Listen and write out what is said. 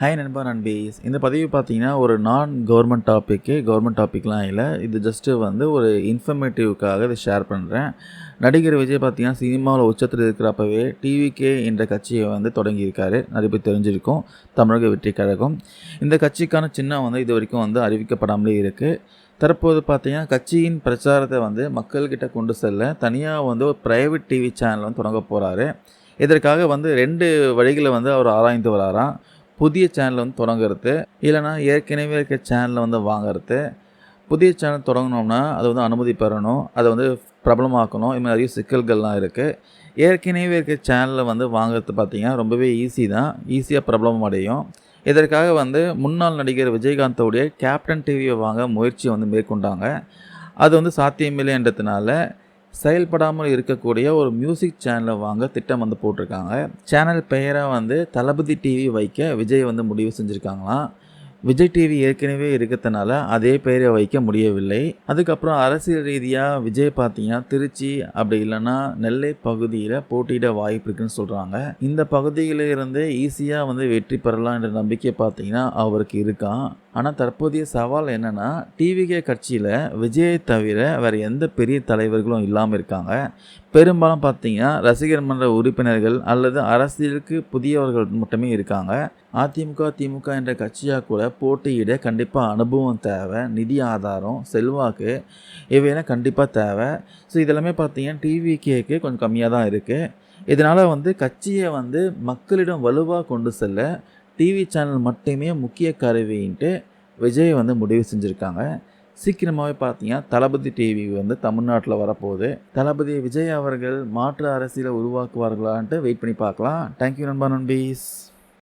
Hi நண்பா நண்பீஸ் இந்த பதிவு பார்த்தீங்கன்னா ஒரு நான் கவர்மெண்ட் டாப்பிக்கு கவர்மெண்ட் டாப்பிக்லாம் இல்லை. இது ஜஸ்ட்டு வந்து ஒரு இன்ஃபர்மேட்டிவ்க்காக இதை ஷேர் பண்ணுறேன் நடிகர் விஜய் பார்த்தீங்கன்னா சினிமாவில் உச்சத்தில் இருக்கிறப்பவே டிவிகே என்ற கட்சியை வந்து தொடங்கியிருக்காரு. நிறைய பேர் தெரிஞ்சிருக்கும். தமிழக வெற்றி கழகம். இந்த கட்சிக்கான சின்னம் வந்து இது வரைக்கும் வந்து அறிவிக்கப்படாமலே இருக்குது தற்போது பார்த்தீங்கன்னா கட்சியின் பிரச்சாரத்தை வந்து மக்கள்கிட்ட கொண்டு செல்ல தனியாக வந்து ஒரு ப்ரைவேட் டிவி சேனல் வந்து தொடங்க போகிறாரு இதற்காக வந்து ரெண்டு வழிகளை வந்து அவர் ஆராய்ந்து வராராம். புதிய சேனல் வந்து தொடங்குறது இல்லைனா ஏற்கனவே இருக்க சேனலை வந்து வாங்குறது. புதிய சேனல் தொடங்கினோம்னா அது வந்து அனுமதி பெறணும் அதை வந்து பிரபலமாக்கணும். இது மாதிரி நிறைய சிக்கல்கள்லாம் இருக்குது ஏற்கனவே இருக்க சேனலில் வந்து வாங்குறது பார்த்திங்கன்னா ரொம்பவே ஈஸி தான். ஈஸியாக பிரபலம் அடையும். இதற்காக வந்து முன்னாள் நடிகர் விஜயகாந்தோடைய கேப்டன் டிவியை வாங்க முயற்சி வந்து மேற்கொண்டாங்க. அது வந்து சாத்தியமில்லைன்றதுனால செயல்படாமல் இருக்கக்கூடிய ஒரு மியூசிக் சேனலை வாங்க திட்டம் வந்து போட்டிருக்காங்க. சேனல் பெயராக வந்து தளபதி டிவி வைக்க விஜய் வந்து முடிவு செஞ்சுருக்காங்களாம். விஜய் டிவி ஏற்கனவே இருக்கிறதுனால அதே பெயரை வைக்க முடியவில்லை. அதுக்கப்புறம் அரசியல் ரீதியாக விஜய் பார்த்தீங்கன்னா திருச்சி அப்படி இல்லைன்னா நெல்லை பகுதியில் போட்டியிட வாய்ப்பு இருக்குன்னு சொல்கிறாங்க இந்த பகுதிகளில் இருந்து ஈஸியாக வந்து வெற்றி பெறலாம் என்ற நம்பிக்கை பார்த்தீங்கன்னா அவருக்கு இருக்கான் ஆனால் தற்போதைய சவால் என்னென்னா டிவிகே கட்சியில் விஜயை தவிர வேறு எந்த பெரிய தலைவர்களும் இல்லாமல் இருக்காங்க. பெரும்பாலும் பார்த்தீங்கன்னா ரசிகர் மன்ற உறுப்பினர்கள் அல்லது அரசியலுக்கு புதியவர்கள் மட்டுமே இருக்காங்க. அதிமுக திமுக என்ற கட்சியாக கூட போட்டியிட கண்டிப்பாக அனுபவம் தேவை நிதி ஆதாரம் செல்வாக்கு இவையெல்லாம் கண்டிப்பாக தேவை. ஸோ இதெல்லாமே பார்த்தீங்கன்னா டிவிகேக்கு கொஞ்சம் கம்மியாக தான் இருக்குது இதனால் வந்து கட்சியை வந்து மக்களிடம் வலுவாக கொண்டு செல்ல டிவி சேனல் மட்டுமே முக்கிய கருவின்ட்டு விஜய் வந்து முடிவு செஞ்சுருக்காங்க. சீக்கிரமாகவே பார்த்தீங்கன்னா தளபதி டிவி வந்து தமிழ்நாட்டில் வரப்போகுது. தளபதி விஜய் அவர்கள் மாற்று அரசியலை உருவாக்குவார்களான்ட்டு வெயிட் பண்ணி பார்க்கலாம். தேங்க்யூ நண்பா நண்பீஸ்.